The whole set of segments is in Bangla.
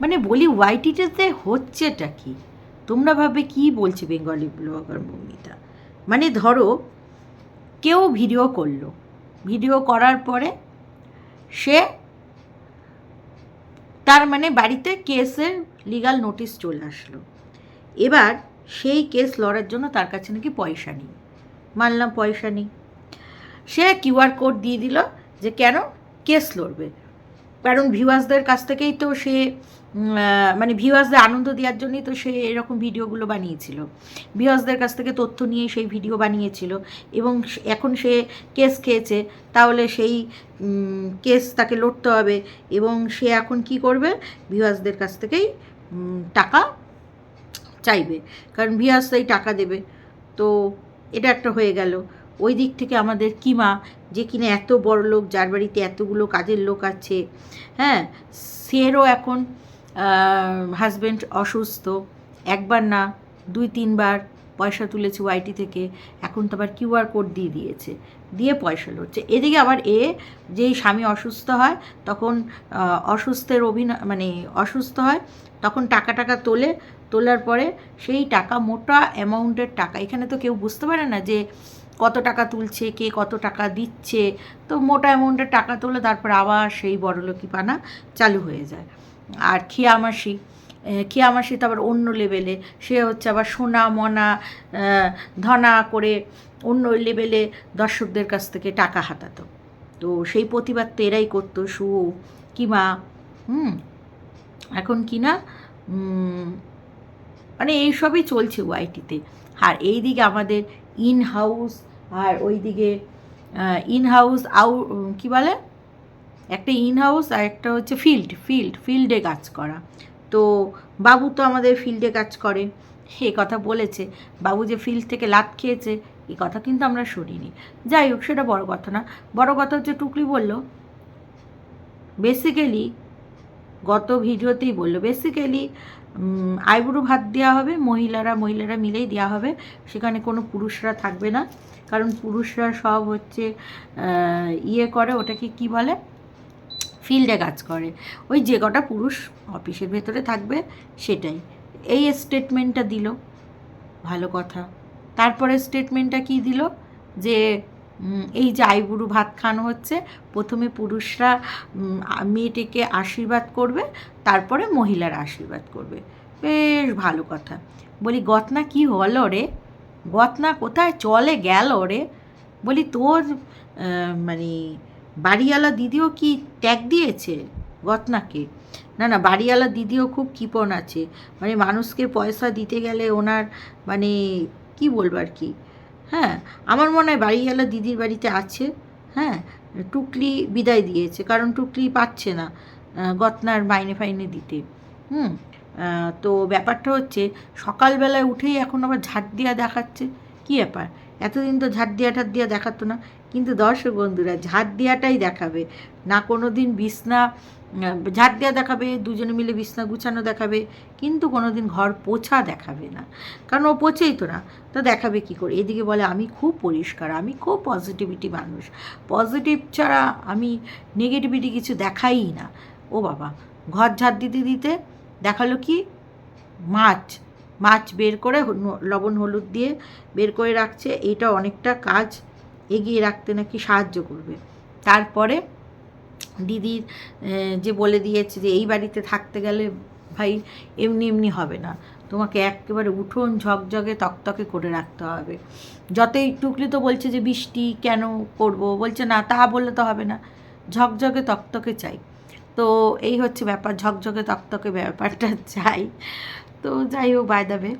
মানে বলি ওয়াইটিতে হচ্ছেটা কি? তোমরা ভাবে কি বলছে বেঙ্গলি ব্লগার মৌমিতা মানে ধরো, কেউ ভিডিও করল। ভিডিও করার পরে সে তার মানে বাড়িতে কেসের লিগাল নোটিশ চলে আসলো। এবার সেই কেস লড়ার জন্য তার কাছে নাকি পয়সা নেই। মানলাম পয়সা নেই। সে কিউআর কোড দিয়ে দিল যে কেন কেস লড়বে? কারণ ভিউয়ার্সদের কাছ থেকেই তো সে মানে ভিউয়ার্সদের আনন্দ দেওয়ার জন্যই তো সে এরকম ভিডিওগুলো বানিয়েছিল। ভিউয়ার্সদের কাছ থেকে তথ্য নিয়ে সেই ভিডিও বানিয়েছিল এবং এখন সে কেস খেয়েছে, তাহলে সেই কেস তাকে লড়তে হবে এবং সে এখন কি করবে? ভিউয়ার্সদের কাছ থেকেই টাকা চাইবে। কারণ ভিউয়ার্সরাই টাকা দেবে। তো এটা একটা হয়ে গেল। ওই দিক থেকে আমাদের কিমা, যে কিনা এত বড় লোক, যার বাড়িতে এতগুলো কাজের লোক আছে হ্যাঁ? সেরও এখন হাজব্যান্ড অসুস্থ। একবার না, দুই, তিনবার পয়সা তুলেছে ওয়াইটি থেকে। এখন তো আবার কিউআর কোড দিয়ে দিয়েছে। দিয়ে পয়সা লড়ছে। এদিকে আবার এ, যেই স্বামী অসুস্থ হয়, তখন অসুস্থের অভিনয় মানে অসুস্থ হয়, তখন টাকা টাকা তোলে। তোলার পরে সেই টাকা মোটা অ্যামাউন্টের টাকা। এখানে তো কেউ বুঝতে পারে না যে কত টাকা তুলছে, কে কত টাকা দিচ্ছে, তো মোটা অ্যামাউন্টের টাকা তোলে তারপর আবার সেই বড়লোকি পানা চালু হয়ে যায়। আর খিয়ামাসি খিয়ামাসি তো আবার অন্য লেভেলে সে হচ্ছে আবার সোনা, মনা ধনা করে অন্য লেভেলে দর্শকদের কাছ থেকে টাকা হাতাতো। তো সেই প্রতিবাদ তো এরাই করতো, সু কিমা হুম, এখন কি না মানে এইসবই চলছে ওয়াইটিতে আর এইদিকে আমাদের ইন হাউস আর ওইদিকে ইন হাউস আউ কী বলে? একটা ইন হাউস আর একটা হচ্ছে ফিল্ড ফিল্ড ফিল্ডে কাজ করা। তো বাবু তো আমাদের ফিল্ডে কাজ করে। এ কথা বলেছে। বাবু যে ফিল্ড থেকে লাত খেয়েছে, এ কথা কিন্তু আমরা শুনিনি। যাই হোক, সেটা বড় কথা না। বড় কথা হচ্ছে, টুকলি বলল বেসিক্যালি গত ভিডিওতেই বলল বেসিক্যালি আইবুড়ো ভাত দেওয়া হবে, মহিলারা মহিলারা মিলেই দেওয়া হবে, সেখানে কোনো পুরুষরা থাকবে না। কারণ পুরুষরা সব হচ্ছে ইয়ে করে, ওটাকে কি বলে? ফিল্ডে কাজ করে। ওই যে কটা পুরুষ অফিসের ভেতরে থাকবে, সেটাই। এই স্টেটমেন্টটা দিল, ভালো কথা। তারপরে স্টেটমেন্টটা কি দিল? যে এই যে আইবুড়ো ভাত খানো হচ্ছে, প্রথমে পুরুষরা মেয়েটিকে আশীর্বাদ করবে, তারপরে মহিলারা আশীর্বাদ করবে। বেশ ভালো কথা। বলি, গতনা কি হলো রে? গতনা কোথায় চলে গেল রে? বলি, তোর মানে বাড়িওয়ালা দিদিও কি ট্যাগ দিয়েছে গতনাকে? না না, বাড়িওয়ালা দিদিও খুব কিপন আছে। মানে মানুষকে পয়সা দিতে গেলে ওনার মানে কি বলব আর কি? হ্যাঁ আমার মনে হয় বাড়িওয়ালা দিদির বাড়িতে আছে হ্যাঁ টুকলি বিদায় দিয়েছে, কারণ টুকলি পাচ্ছে না গতনার মাইনে ফাইনে দিতে, হুম তো ব্যাপারটা হচ্ছে সকালবেলায় উঠেই এখন আবার ঝাড় দিয়া দেখাচ্ছে, কী ব্যাপার? এতদিন তো ঝাড় দিয়া ঠাট দিয়া দেখাতো না, কিন্তু দর্শক বন্ধুরা ঝাড় দেওয়াটাই দেখাবে, না কোনো দিন বিছনা ঝাড় দেওয়া দেখাবে, দুজনে মিলে বিছনা গুছানো দেখাবে, কিন্তু কোনো দিন ঘর পোছা দেখাবে না। কারণ ও পোছেই তো না, তো দেখাবে কি করে? এদিকে বলে, আমি খুব পরিষ্কার, আমি খুব পজিটিভিটি মানুষ। পজিটিভ ছাড়া আমি নেগেটিভিটি কিছু দেখাই না। ও বাবা, ঘর ঝাড় দিতে দিতে দেখাল কি? মাছ মাছ বের করে লবণ হলুদ দিয়ে বের করে রাখছে। এটা অনেকটা কাজ এগিয়ে রাখতে নাকি সাহায্য করবে। তারপরে দিদির যে বলে দিয়েছে যে এই বাড়িতে থাকতে গেলে ভাই এমনি এমনি হবে না। তোমাকে একেবারে উঠোন ঝকঝকে তকতকে করে রাখতে হবে। যতই টুকলি তো বলছে যে বৃষ্টি কেন করব? বলছে, না তা বললে তো হবে না। ঝকঝকে তকতকে চাই। তো এই হচ্ছে ব্যাপার, ঝকঝকে তকতকে ব্যাপারটা চাই। তো যাই হোক বাই দাবে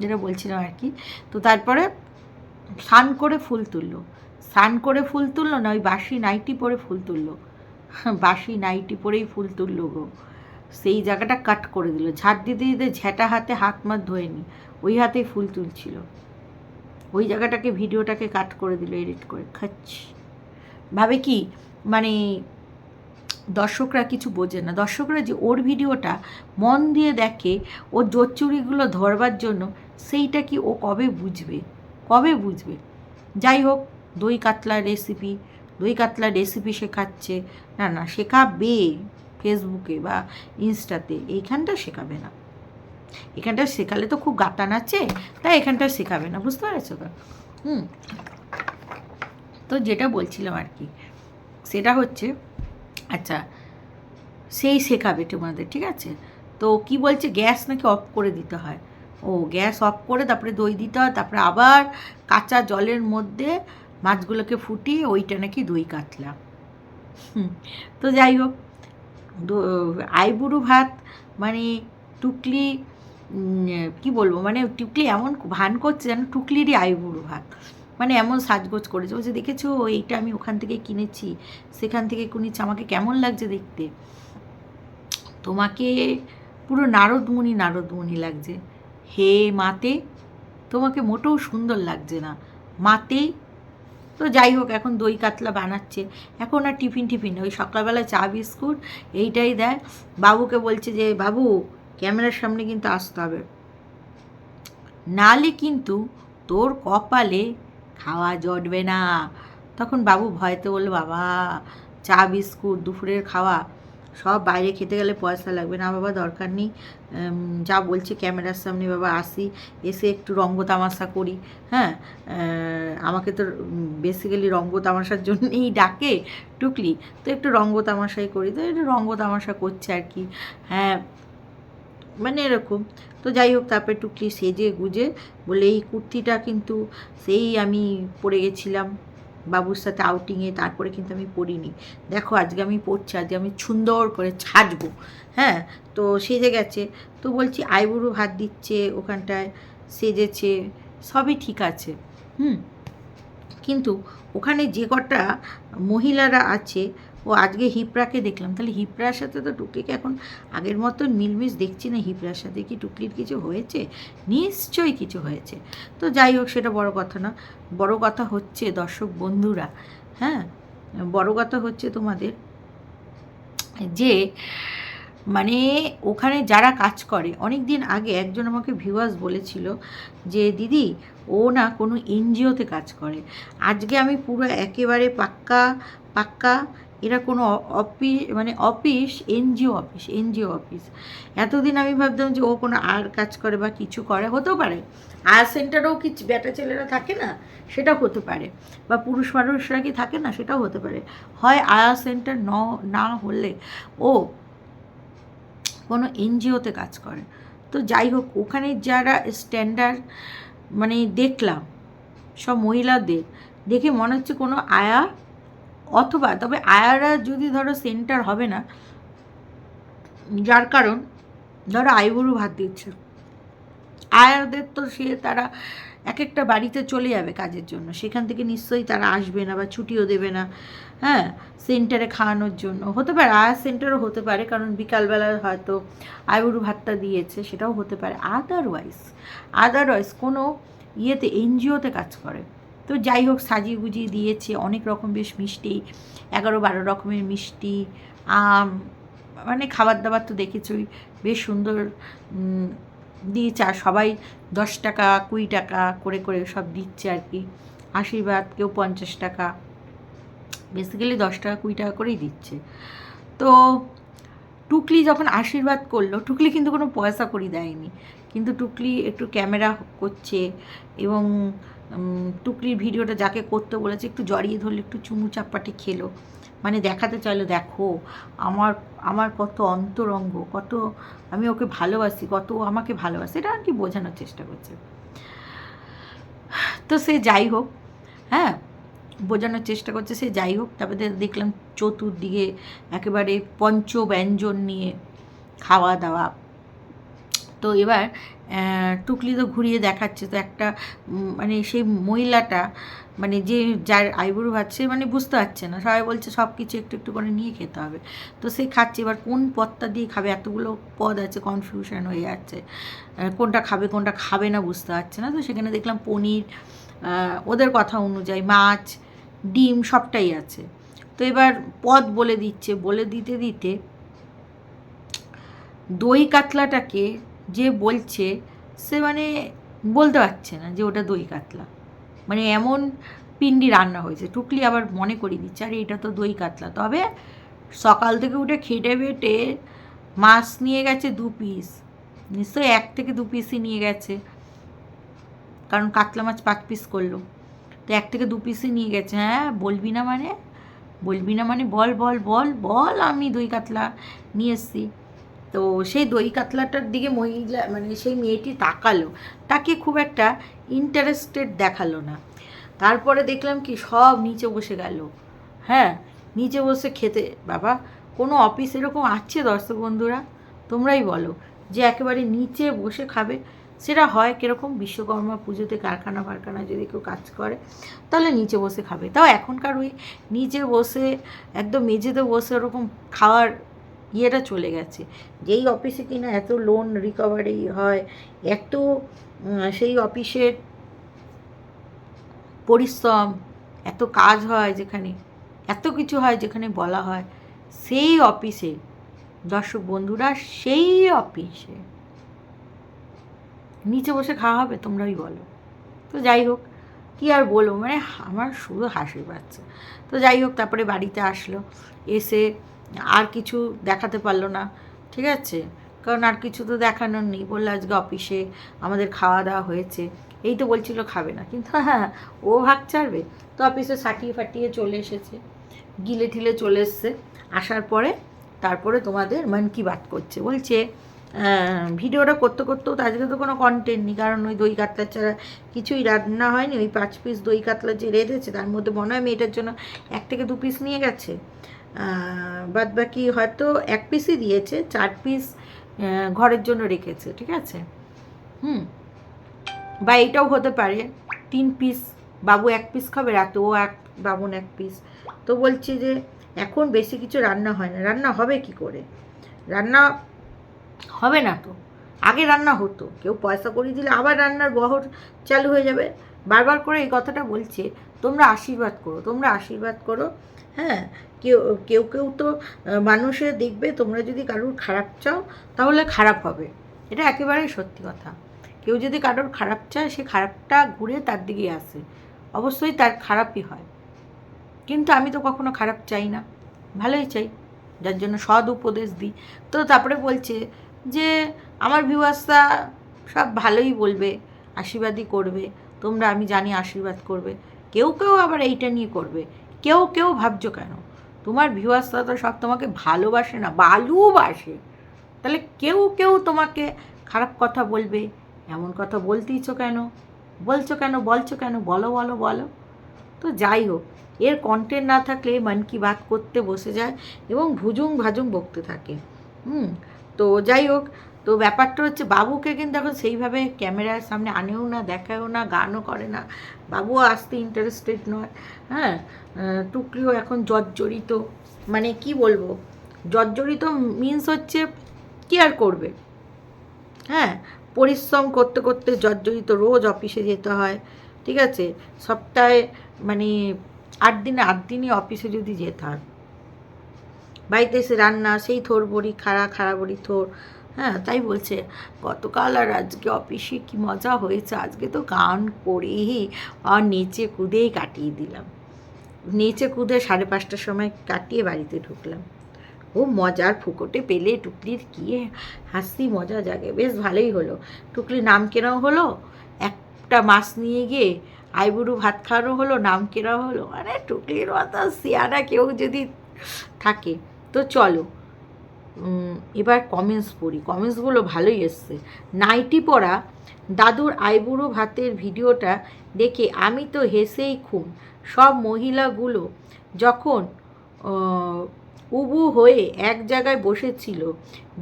যেটা বলছিলাম আর কি। তো তারপরে স্নান করে ফুল তুললো। স্নান করে ফুল তুললো না, ওই বাসি নাইটি পরে ফুল তুললো। বাসি নাইটি পরেই ফুল তুললো গো। সেই জায়গাটা কাট করে দিল। ঝাড় দিতে দিতে ঝেঁটা হাতে হাত মাত ধোয়নি, ওই হাতেই ফুল তুলছিল। ওই জায়গাটাকে, ভিডিওটাকে কাট করে দিল, এডিট করে। খাচ্ছি। ভাবে কি মানে দর্শকরা কিছু বোঝে না। দর্শকরা যে ওর ভিডিওটা মন দিয়ে দেখে, ওর জোচ্চুরিগুলো ধরবার জন্য, সেইটা কি ও কবে বুঝবে? কবে বুঝবে? যাই হোক, দই কাতলার রেসিপি দই কাতলা রেসিপি শেখাচ্ছে। না না, শেখাবে ফেসবুকে বা ইনস্টাতে এইখানটা শেখাবে না। এখানটা শেখালে তো খুব গাতান আছে, তাই এখানটা শেখাবে না। বুঝতে পেরেছ তো? হুম। তো যেটা বলছিলাম আর কি, সেটা হচ্ছে আচ্ছা সেই শেখাবে তোমাদের, ঠিক আছে? তো কি বলছে? গ্যাস নাকি অফ করে দিতে হয়। ও, গ্যাস অফ করে তারপরে দই দিতে হয়, তারপরে আবার কাঁচা জলের মধ্যে মাছগুলোকে ফুটিয়ে ওইটা নাকি দই কাতলা। তো যাই হোক আইবুড়ো ভাত মানে টুকলি কি বলব মানে টুকলি এমন ভান করছে যেন টুকলিরই আইবুড়ো ভাত। মানে এমন সাজগোজ করেছে, বলছে, দেখেছ, এইটা আমি ওখান থেকে কিনেছি, সেখান থেকে কিনেছি, আমাকে কেমন লাগছে দেখতে? তোমাকে পুরো নারদমুনি নারদমুনি লাগছে। হে মাতে, তোমাকে মোটেও সুন্দর লাগছে না। মাতে তো যাই হোক, এখন দই কাতলা বানাচ্ছে। এখন আর টিফিন টিফিন ওই সকালবেলা চা, বিস্কুট এইটাই দেয়। বাবুকে বলছে যে, বাবু, ক্যামেরার সামনে কিন্তু আসতে হবে। নালে কিন্তু তোর কপালে খাওয়া জটবে না। তখন বাবু ভয়তে বলল, বাবা, চা, বিস্কুট, দুপুরের খাওয়া সব বাইরে খেতে গেলে পয়সা লাগবে না, বাবা দরকার নেই। যা বলছে ক্যামেরার সামনে বাবা আসি, এসে একটু রঙ্গ তামাশা করি হ্যাঁ? আমাকে তো বেসিক্যালি রঙ্গ তামাশার জন্যই ডাকে টুকলি, তো একটু রঙ্গ তামাশাই করি, তো একটু রঙ্গ তামাশা করছে আর কি হ্যাঁ? মানে এরকম, তো যাই হোক তারপরে টুকলি সেজে গুজে বলে, এই কুর্তিটা কিন্তু সেই আমি পরে গেছিলাম। বাবুর সাথে আউটিংয়ে তারপরে কিন্তু আমি পড়িনি। দেখো, আজকে আমি পড়ছি, আজকে আমি সুন্দর করে ছাজবো হ্যাঁ তো সেজে গেছে। তো বলছি, আইবুড়ো ভাত দিচ্ছে, ওখানটায় সেজেছে, সবই ঠিক আছে। হুম, কিন্তু ওখানে যে কটা মহিলারা আছে ও আজকে হিপরাকে দেখলাম। তাহলে হিপরার সাথে তো টুকলিকে এখন আগের মতন মিলমিশ দেখছি না হিপরার সাথে কি টুকলির কিছু হয়েছে? নিশ্চয়ই কিছু হয়েছে। তো যাই হোক, সেটা বড় কথা না, বড় কথা হচ্ছে দর্শক বন্ধুরা হ্যাঁ? বড় কথা হচ্ছে তোমাদের যে মানে ওখানে যারা কাজ করে অনেক দিন আগে একজন আমাকে ভিউয়ার্স বলেছিল যে, দিদি, ও না কোনো এনজিওতে কাজ করে। আজকে আমি পুরো একেবারে পাক্কা পাক্কা এরা কোনো অফিস মানে office, NGO office NGO office. এতদিন আমি ভাবতাম যে ও কোনো আর কাজ করে বা কিছু করে, হতেও পারে। আয়ার সেন্টারেও কি বেটা ছেলেরা থাকে না? সেটাও হতে পারে। বা পুরুষ মানুষরা কি থাকে না? সেটাও হতে পারে। হয় আয়া সেন্টার ন, না হলে ও কোনো এনজিওতে কাজ করে। তো যাই হোক, ওখানে যারা স্ট্যান্ডার্ড মানে দেখলাম, সব মহিলাদের, দেখে মনে হচ্ছে কোনো আয়া অথবা, তবে আয়ারা যদি ধরো সেন্টার হবে না, যার কারণ ধরো আইবুড়ো ভাত দিচ্ছে। আয়াদের তো সে তারা এক একটা বাড়িতে চলে যাবে কাজের জন্য। সেখান থেকে নিশ্চয়ই তারা আসবে না বা ছুটিও দেবে না হ্যাঁ সেন্টারে খাওয়ানোর জন্য। হতে পারে, আয়ার সেন্টারও হতে পারে, কারণ বিকালবেলা হয়তো আইবুড়ো ভাতটা দিয়েছে, সেটাও হতে পারে। আদারওয়াইজ আদারওয়াইজ কোনো ইয়েতে এনজিওতে কাজ করে। তো যাই হোক, সাজিয়ে গুজিয়ে দিয়েছে। অনেক রকম বেশ মিষ্টি, এগারো বারো রকমের মিষ্টি, আম মানে খাবার দাবার তো দেখেছই। বেশ সুন্দর দিয়েছে। আর সবাই দশ টাকা, কুড়ি টাকা করে করে সব দিচ্ছে আর কি। আশীর্বাদ, কেউ পঞ্চাশ টাকা। বেসিক্যালি দশ টাকা, কুড়ি টাকা করেই দিচ্ছে। তো টুকলি যখন আশীর্বাদ করল, টুকলি কিন্তু কোনো পয়সা করি দেয়নি। কিন্তু টুকলি একটু ক্যামেরা করছে এবং উম, টুকলির ভিডিওটা যাকে করতে বলেছে একটু জড়িয়ে ধরলে একটু চুমু চাপ্পাটি খেলো। মানে দেখাতে চাইলো দেখো আমার আমার কত অন্তরঙ্গ কত আমি ওকে ভালোবাসি কত আমাকে ভালোবাসি। এটা আর কি বোঝানোর চেষ্টা করছে। তো সে যাই হোক হ্যাঁ বোঝানোর চেষ্টা করছে সে যাই হোক তারপরে দেখলাম চতুর্দিকে একেবারে পঞ্চ ব্যঞ্জন নিয়ে খাওয়া দাওয়া তো এবার টুকলি তো ঘুরিয়ে দেখাচ্ছে। তো একটা মানে সেই মহিলাটা মানে যে যার আইবুড়ো সে মানে বুঝতে পারছে না। সবাই বলছে সব কিছু একটু একটু করে নিয়ে খেতে হবে। তো সে খাচ্ছে। এবার কোন পদটা দিয়ে খাবে? এতগুলো পদ আছে কনফিউশন হয়ে যাচ্ছে। কোনটা খাবে কোনটা খাবে না বুঝতে পারছে না। তো সেখানে দেখলাম পনির ওদের কথা অনুযায়ী মাছ, ডিম সবটাই আছে। তো এবার পদ বলে দিচ্ছে। বলে দিতে দিতে দই কাতলাটাকে যে বলছে, সে মানে বলতে পারছে না যে ওটা দই কাতলা। মানে এমন পিন্ডি রান্না হয়েছে। টুকলি আবার মনে করিয়ে দিচ্ছে, আরে এটা তো দই কাতলা। তবে সকাল থেকে উঠে খেটে বেটে মাছ নিয়ে গেছে দু পিস নিশ্চয়ই এক থেকে দু পিসই নিয়ে গেছে। কারণ কাতলা মাছ পাঁচ পিস করল। তো এক থেকে দু পিসই নিয়ে গেছে। হ্যাঁ বলবি না মানে? বলবি না মানে বল বল বল বল, আমি দই কাতলা নিয়ে এসছি। তো সেই দই কাতলাটার দিকে মহিলা মানে সেই মেয়েটি তাকালো। তাকে খুব একটা ইন্টারেস্টেড দেখাল না। তারপরে দেখলাম কি, সব নিচে বসে গেল। হ্যাঁ নিচে বসে খেতে, বাবা, কোনো অফিস এরকম আছে দর্শক বন্ধুরা? তোমরাই বলো, যে একেবারে নিচে বসে খাবে। সেটা হয় কীরকম? বিশ্বকর্মা পুজোতে কারখানা ফারখানা যদি কেউ কাজ করে, তাহলে নিচে বসে খাবে। তাও এখনকার ওই নিচে বসে, একদম মেঝেতে বসে ওরকম খাওয়ার ইয়েটা চলে গেছে। যেই অফিসে কিনা এত লোন রিকভারি হয়, এত সেই অফিসের পরিশ্রম, এত কাজ হয় যেখানে, এত কিছু হয় যেখানে বলা হয়, সেই অফিসে দর্শক বন্ধুরা, সেই অফিসে নিচে বসে খাওয়া হবে, তোমরাই বলো। তো যাই হোক, কি আর বলব? মানে আমার শুধু হাসি পাচ্ছে। তো যাই হোক, তারপরে বাড়িতে আসলো, এসে আর কিছু দেখাতে পারল না, ঠিক আছে? কারণ আর কিছু তো দেখানোর নেই, বলল আজকে অফিসে আমাদের খাওয়া দাওয়া হয়েছে। এই তো বলছিল খাবে না, কিন্তু হ্যাঁ ও ভাগ ছাড়বে। তো অফিসে সাটিয়ে ফাটিয়ে চলে এসেছে, গিলে ঠিলে চলে এসছে। আসার পরে তারপরে তোমাদের মন কি বাত করছে? বলছে ভিডিওটা করতে করতেও তো আজকে তো কোনো কন্টেন্ট নেই, কারণ ওই দই কাতলা ছাড়া কিছুই রান্না হয়নি। ওই পাঁচ পিস দই কাতলা যে রেঁধেছে, তার মধ্যে মনে হয় মেয়েটার জন্য এক থেকে দু পিস নিয়ে গেছে। বাদ বাকি হয়তো এক পিসই দিয়েছে, চার পিস ঘরের জন্য রেখেছে, ঠিক আছে? হুম। বা এটাও হতে পারে, তিন পিস বাবু এক পিস খাবে, রাতে ও এক বাবুন এক পিস তো বলছি যে, এখন বেশি কিছু রান্না হয় না। রান্না হবে কি করে? রান্না হবে না তো। আগে রান্না হতো। কেউ পয়সা করে দিলে আবার রান্নার বহর চালু হয়ে যাবে। বারবার করে এই কথাটা বলছে, তোমরা আশীর্বাদ করো, তোমরা আশীর্বাদ করো হ্যাঁ? কেউ কেউ কেউ তো মানুষে দেখবে তোমরা যদি কারোর খারাপ চাও, তাহলে খারাপ হবে। এটা একেবারেই সত্যি কথা। কেউ যদি কারোর খারাপ চায়, সে খারাপটা ঘুরে তার দিকেই আসে। অবশ্যই তার খারাপই হয়। কিন্তু আমি তো কখনো খারাপ চাই না। ভালোই চাই। যার জন্য সদ উপদেশ দিই। তো তারপরে বলছে যে, আমার ভিউয়ার্সরা সব ভালোই বলবে, আশীর্বাদই করবে। তোমরা, আমি জানি, আশীর্বাদ করবে। কেউ কেউ আবার এইটা নিয়ে করবে। কেউ কেউ ভাবছ কেন? তোমার ভিউয়ার্সরা তো সব তোমাকে ভালোবাসে না ভালোবাসে তাহলে কেউ কেউ তোমাকে খারাপ কথা বলবে, এমন কথা বলতেইছো কেন? বলছো কেন? বলছো কেন? বলো বলো বলো। তো যাই হোক, এর কন্টেন্ট না থাকলে মন কি বাত করতে বসে যায় এবং ভুজুং ভাজুং বকতে থাকে। হুম, তো যাই হোক তো ব্যাপারটা হচ্ছে বাবুকে কিন্তু এখন সেইভাবে ক্যামেরার সামনে আনেও না, দেখায়ও না, গানও করে না। বাবুও আসতে ইন্টারেস্টেড নয় হ্যাঁ? টুকরিও এখন জর্জরিত। মানে কি বলব? জর্জরিত মিন্স হচ্ছে কি আর করবে। হ্যাঁ? পরিশ্রম করতে করতে জর্জরিত রোজ অফিসে যেতে হয়, ঠিক আছে? সপ্তাহে মানে আট দিনে আট দিনই অফিসে যদি যেতে হয়। বাড়িতে এসে রান্না, সেই থোর বড়ি, খাড়া খাড়া বড়ি থোর হ্যাঁ তাই বলছে। গতকাল আর আজকে অফিসে কি মজা হয়েছে? আজকে তো গান করেই আর নেচে কুদেই কাটিয়ে দিলাম। নেচে কুদে সাড়ে পাঁচটার সময় কাটিয়ে বাড়িতে ঢুকলাম। ও মজার ফুকোটে পেলে টুকলির কি হাসি মজা জাগে। বেশ ভালোই হলো। টুকলির নাম কেনাও হলো? একটা মাছ নিয়ে গিয়ে আইবুড়ু ভাত খাওয়ানো হলো, নাম কেনাও হলো? মানে টুকলির মাথা সিয়ানা কেউ যদি থাকে। তো চলো এবার কমেন্টস পড়ি। কমেন্টসগুলো ভালোই এসছে। নাইটি পরা দাদুর আইবুড়ো ভাতের ভিডিওটা দেখে আমি তো হেসেই খুন। সব মহিলাগুলো যখন উবু হয়ে এক জায়গায় বসেছিল,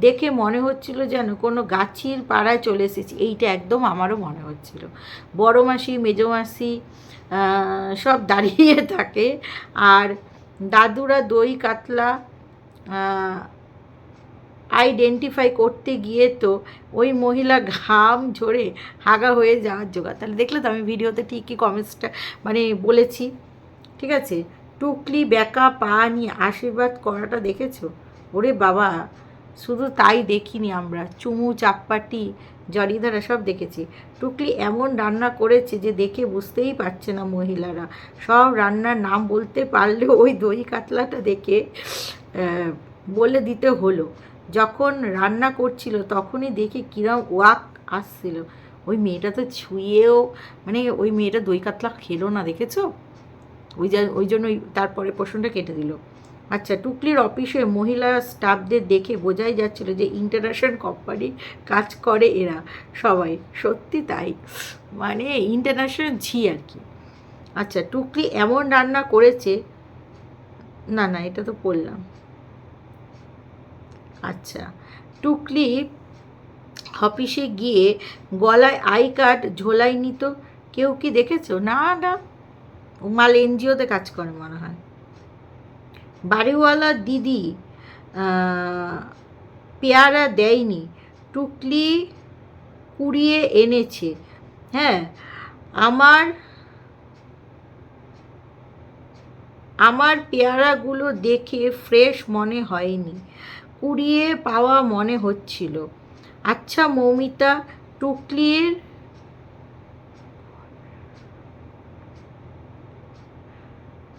দেখে মনে হচ্ছিল যেন কোনো গাছির পাড়ায় চলে এসেছি। এইটা একদম আমারও মনে হচ্ছিল। বড় মাসি, মেজো মাসি সব দাঁড়িয়ে থাকে। আর দাদুরা দই কাতলা আইডেন্টিফাই করতে গিয়ে তো ওই মহিলা ঘাম ঝরে হাগা হয়ে যাওয়ার জোগাড়। তাহলে দেখলে তো আমি ভিডিওতে ঠিকই কমেন্টসটা মানে বলেছি। ঠিক আছে? টুকলি ব্যাকা পা নিয়ে আশীর্বাদ করাটা দেখেছ? ওরে বাবা! শুধু তাই দেখিনি আমরা। চুমু চাপ্পাটি জড়িধারা সব দেখেছি। টুকলি এমন রান্না করেছে যে দেখে বুঝতেই পারছে না মহিলারা। সব রান্নার নাম বলতে পারলেও ওই দই কাতলাটা দেখে বলে দিতে হলো। যখন রান্না করছিল, তখনই দেখি কিরম ওয়াক আসছিল। ওই মেয়েটা তো ছুঁয়েও মানে ওই মেয়েটা দই কাতলা খেলো না, দেখেছ? ওই যা, ওই জন্য তারপরে প্রশ্নটা কেটে দিল। আচ্ছা টুকলির অফিসে মহিলা স্টাফদের দেখে বোঝাই যাচ্ছিল যে ইন্টারন্যাশনাল কোম্পানি কাজ করে এরা, সবাই। সত্যি তাই। মানে ইন্টারন্যাশনাল ঝি আর কি। আচ্ছা টুকলি এমন রান্না করেছে, না না, এটা তো পড়লাম আচ্ছা। টুকলি অফিসে গিয়ে গলায় আই কার্ড ঝোলাই নিত কেউ কি দেখেছ? না না। মাল এনজিওতে কাজ করে মনে হয়। বাড়িওয়ালা দিদি পেয়ারা দেয়নি। টুকলি কুড়িয়ে এনেছে। হ্যাঁ আমার আমার পেয়ারাগুলো দেখে ফ্রেশ মনে হয়নি। কুড়িয়ে পাওয়া মনে হচ্ছিল। আচ্ছা মৌমিতা, টুকলির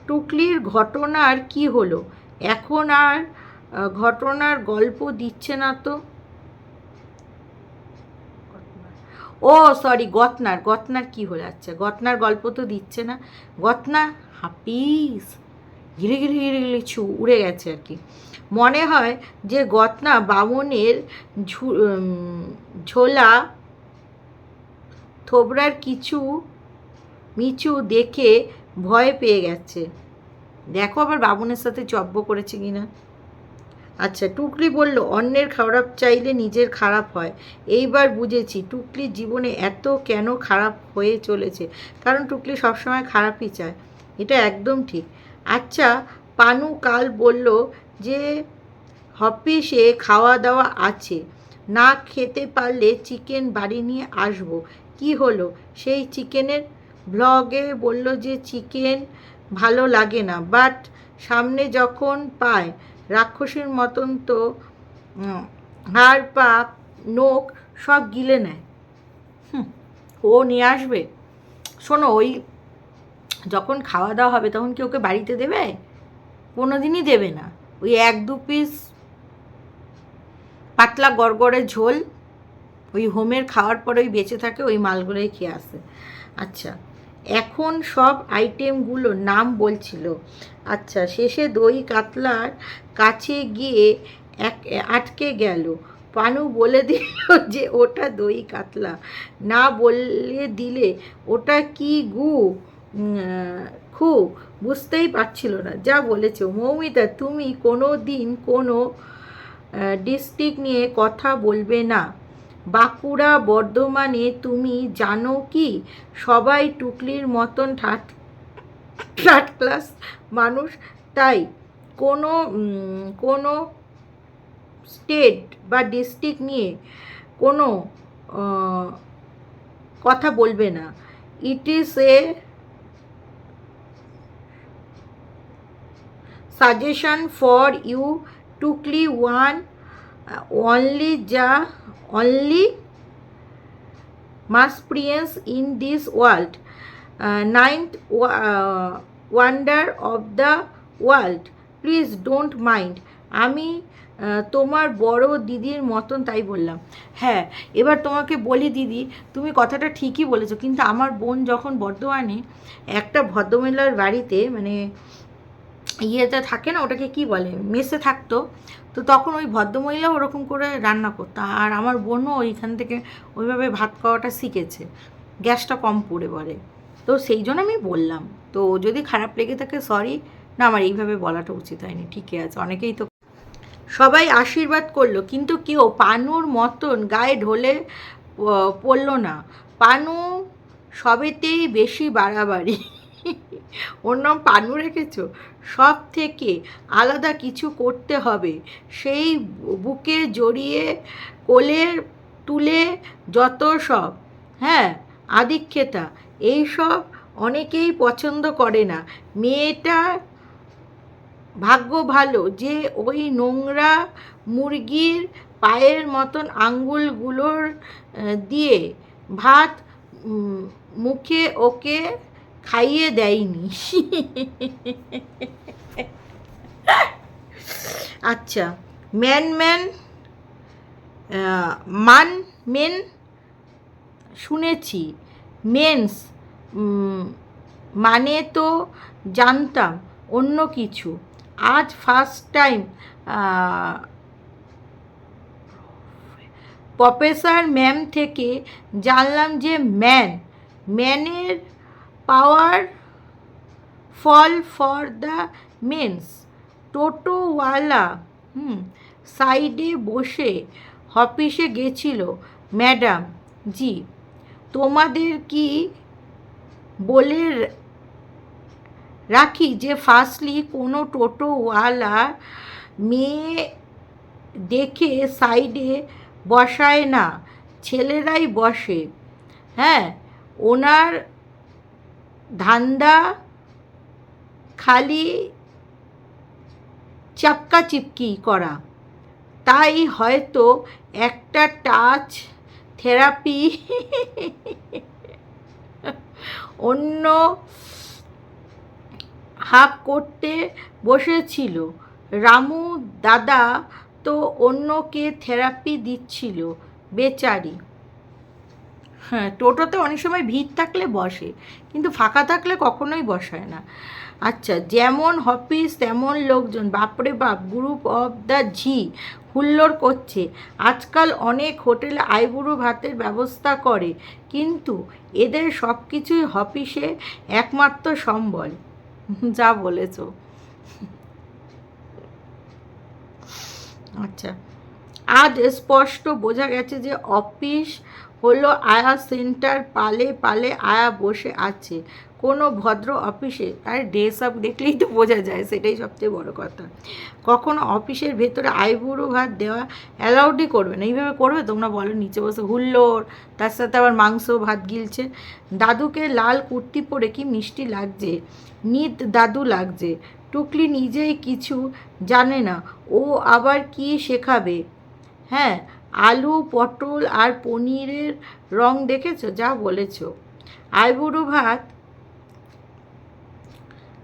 টুকলির ঘটনার কি হলো? এখন আর ঘটনার গল্প দিচ্ছে না তো? ও সরি গতনার গতনার কি হলো? আচ্ছা গতনার গল্প তো দিচ্ছে না। গতনা হাপিস ঘিরে ঘিরে ঘিরে ঘিরে ছু উড়ে গেছে আর কি। মনে হয় যে গতনা বামনের ঝোলা থোবরার কিছু মিচু দেখে ভয় পেয়ে গেছে। দেখো আবার বামুনের সাথে চব্য করেছে কিনা। আচ্ছা টুকলি বলল, অন্যের খারাপ চাইলে নিজের খারাপ হয়। এইবার বুঝেছি, টুকলির জীবনে এত কেন খারাপ হয়ে চলেছে? কারণ টুকলি সবসময় খারাপই চায়। এটা একদম ঠিক। আচ্ছা পানু কাল বলল যে অফিসে খাওয়া দাওয়া আছে, না খেতে পারলে চিকেন বাড়ি নিয়ে আসব। কি হলো? সেই চিকেনের ব্লগে বলল যে চিকেন ভালো লাগে না, বাট সামনে যখন পায়, রাক্ষসীর মতন তো হাড়, পা, নোখ সব গিলে নেয়। ও নিয়ে আসবে? শোনো, ওই যখন খাওয়া দাওয়া হবে তখন কি ওকে বাড়িতে দেবে? কোনো দিনই দেবে না। ওই এক দু পিস পাতলা গড়গড়ে ঝোল, ওই হোমের খাওয়ার পরে ওই বেঁচে থাকে, ওই মালগুলোই খেয়ে আসে। আচ্ছা এখন সব আইটেমগুলোর নাম বলছিল। আচ্ছা শেষে দই কাতলার কাছে গিয়ে এক, আটকে গেল। পানু বলে দিল যে, ওটা দই কাতলা। না বললে দিলে ওটা কি গু? খু বুঝতেই পারছিল না। যা বলেছ। মৌমিতা, তুমি কোনো দিন কোনো ডিস্ট্রিক্ট নিয়ে কথা বলবে না। বাঁকুড়া, বর্ধমানে তুমি জানো কি? সবাই টুকলির মতন থার্ড থার্ড ক্লাস মানুষ। তাই কোনো কোনো স্টেট বা ডিস্ট্রিক্ট নিয়ে কোনো কথা বলবে না। It is a suggestion for you Tukli one only যা only মাসপ্রিয়েন্স in this world ninth wonder of the world please don't mind আমি তোমার বড় দিদির মতন তাই বললাম। হ্যাঁ এবার তোমাকে বলি দিদি, তুমি কথাটা ঠিকই বলেছ, কিন্তু আমার বোন যখন বর্ধমানে একটা ভদ্রমহিলার বাড়িতে মানে ইয়েতে থাকে না, ওটাকে কি বলে, মেসে থাকতো। তো তখন ওই ভদ্রমহিলা ওরকম করে রান্না করতো। আর আমার বোনও ওইখান থেকে ওইভাবে ভাত খাওয়াটা শিখেছে। গ্যাসটা কম পড়ে পড়ে। তো সেই জন্য আমি বললাম, তো যদি খারাপ লেগে থাকে সরি না, আমার এইভাবে বলাটা উচিত হয়নি, ঠিকই আছে। অনেকেই তো সবাই আশীর্বাদ করল, কিন্তু কেউ পানুর মতন গায়ে ঢলে পড়ল না। পানু সবেতেই বেশি বাড়াবাড়ি। ওর নাম পানু রেখেছো? সব থেকে আলাদা কিছু করতে হবে। সেই বুকে জড়িয়ে, কোলে তুলে যত সব হ্যাঁ আদিক্ষেতা এইসব অনেকেই পছন্দ করে না। মেয়েটা ভাগ্য ভালো যে ওই নোংরা মুরগির পায়ের মতন আঙ্গুলগুলোর দিয়ে ভাত মুখে ওকে খাইয়ে দেয়নি। আচ্ছা ম্যান ম্যান মান মেন শুনেছি। মেন্স মানে তো জানতাম অন্য কিছু। আজ ফার্স্ট টাইম প্রফেসর ম্যাম থেকে জানলাম যে ম্যান, ম্যানের power fall for the men's টোটোওয়ালা হুম সাইডে বসে অফিসে গেছিল। ম্যাডাম জি, তোমাদের কি বলে রাখি যে ফার্স্টলি কোনো টোটোওয়ালা মেয়ে দেখে সাইডে বসায় না, ছেলেরাই বসে। হ্যাঁ ওনার ধান্দা, খালি চাপকা চিপকি করা। তাই হয়তো একটা টাচ থেরাপি অন্য হাফ করতে বসেছিল। রামু দাদা তো অন্যকে থেরাপি দিচ্ছিল, বেচারি। হ্যাঁ টোটোতে অনেক সময় ভিড় থাকলে বসে, কিন্তু ফাঁকা থাকলে কখনোই বসায় না। আচ্ছা যেমন হপিস তেমন লোকজন, বাপরে বাপ গ্রুপ অফ দ্য ঝি হুল্লোড় করছে। আজকাল অনেক হোটেলে আইবুড়ো ভাতের ব্যবস্থা করে, কিন্তু এদের সব কিছুই হপিসে একমাত্র সম্বল। যা বলেছ। আচ্ছা আজ স্পষ্ট বোঝা গেছে যে অফিস হলো আয়া সেন্টার, পালে পালে আয়া বসে আছে। কোনো ভদ্র অফিসে, আর ড্রেস আপ দেখলেই তো বোঝা যায়, সেটাই সবচেয়ে বড় কথা। কখনো অফিসের ভেতরে আইবুড়ো ভাত দেওয়া অ্যালাউডই করবে না। এইভাবে করবে? তোমরা বলো, নিচে বসে হুল্লোড়, তার সাথে আবার মাংস ভাত গিলছে। দাদুকে লাল কুর্তি পরে কি মিষ্টি লাগছে? নিত দাদু লাগছে। টুকলি নিজেই কিছু জানে না। ও আবার কি শেখাবে? হ্যাঁ আলু, পটল আর পনিরের রং দেখেছ? যা বলেছ। আইবুড়ো ভাত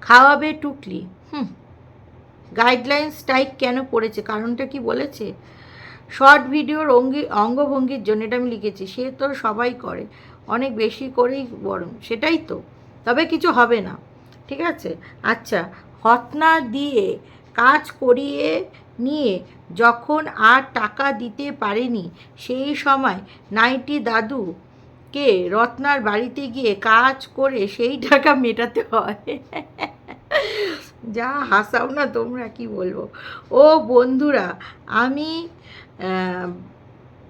খাওয়াবে টুকলি। হুম। গাইডলাইন স্ট্রাইক কেন পড়েছে? কারণটা কি বলেছে? শর্ট ভিডিওর অঙ্গি অঙ্গভঙ্গির জন্য এটা আমি লিখেছি। সে তো সবাই করে। অনেক বেশি করেই বরং। সেটাই তো। তবে কিছু হবে না। ঠিক আছে? আচ্ছা। হতনা দিয়ে কাজ করিয়ে নিয়ে যখন আর টাকা দিতে পারেনি, সেই সময় নাইটি দাদু কে রত্নার বাড়িতে গিয়ে কাজ করে সেই টাকা মেটাতে হয়। যা হাসাও না তোমরা, কি বলব? ও বন্ধুরা, আমি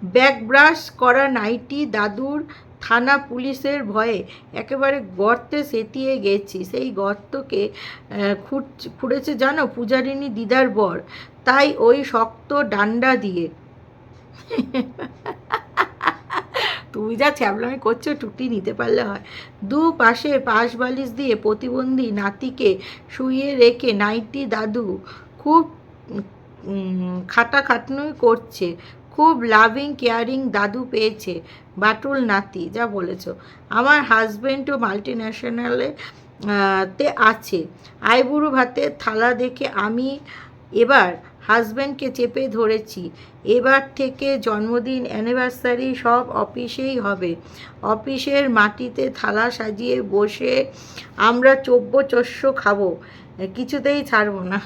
ব্যাক ব্রাশ করা নাইটি দাদুর থানা পুলিশের ভয়ে একেবারে গর্তে সেতিয়ে গেছি। সেই গর্তকে খুঁড়েছে জানো? পূজারিনী দিদার বর। তাই ওই শক্ত ডান্ডা দিয়ে। তুমি যা ছ্যাবলামি করছ, টুটি নিতে পারলে হয়। দু পাশে পাশ বালিশ দিয়ে প্রতিবন্ধী নাতিকে শুয়ে রেখে নাইটি দাদু খুব খাটাখাটনি করছে। খুব লাভিং, কেয়ারিং দাদু পেয়েছে, বাটুল নাতি, যা বলেছ। আমার হাজব্যান্ডও মাল্টি ন্যাশনালে তে আছে। আইবুড়ো ভাতের থালা দেখে আমি এবার হাজব্যান্ডকে চেপে ধরেছি। এবার থেকে জন্মদিন, অ্যানিভার্সারি সব অফিসেই হবে। অফিসের মাটিতে থালা সাজিয়ে বসে আমরা চব্য চস্য খাব। কিছুতেই ছাড়বো না।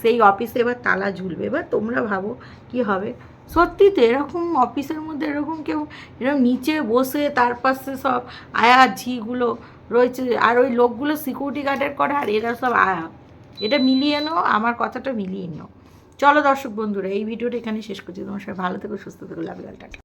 সেই অফিসে এবার তালা ঝুলবে। এবার তোমরা ভাবো কি হবে। সত্যি তো এরকম অফিসের মধ্যে এরকম কেউ এরকম নিচে বসে তার পাশে সব আয়া ঝিগুলো রয়েছে। আর ওই লোকগুলো সিকিউরিটি গার্ডের করে আর এরা সব আয়া। এটা মিলিয়ে নাও, আমার কথাটা মিলিয়ে নাও। চলো দর্শক বন্ধুরা, এই ভিডিওটা এখানে শেষ করছি। তোমার সবাই ভালো থেকো, সুস্থ থেকো, লাভ টাটা।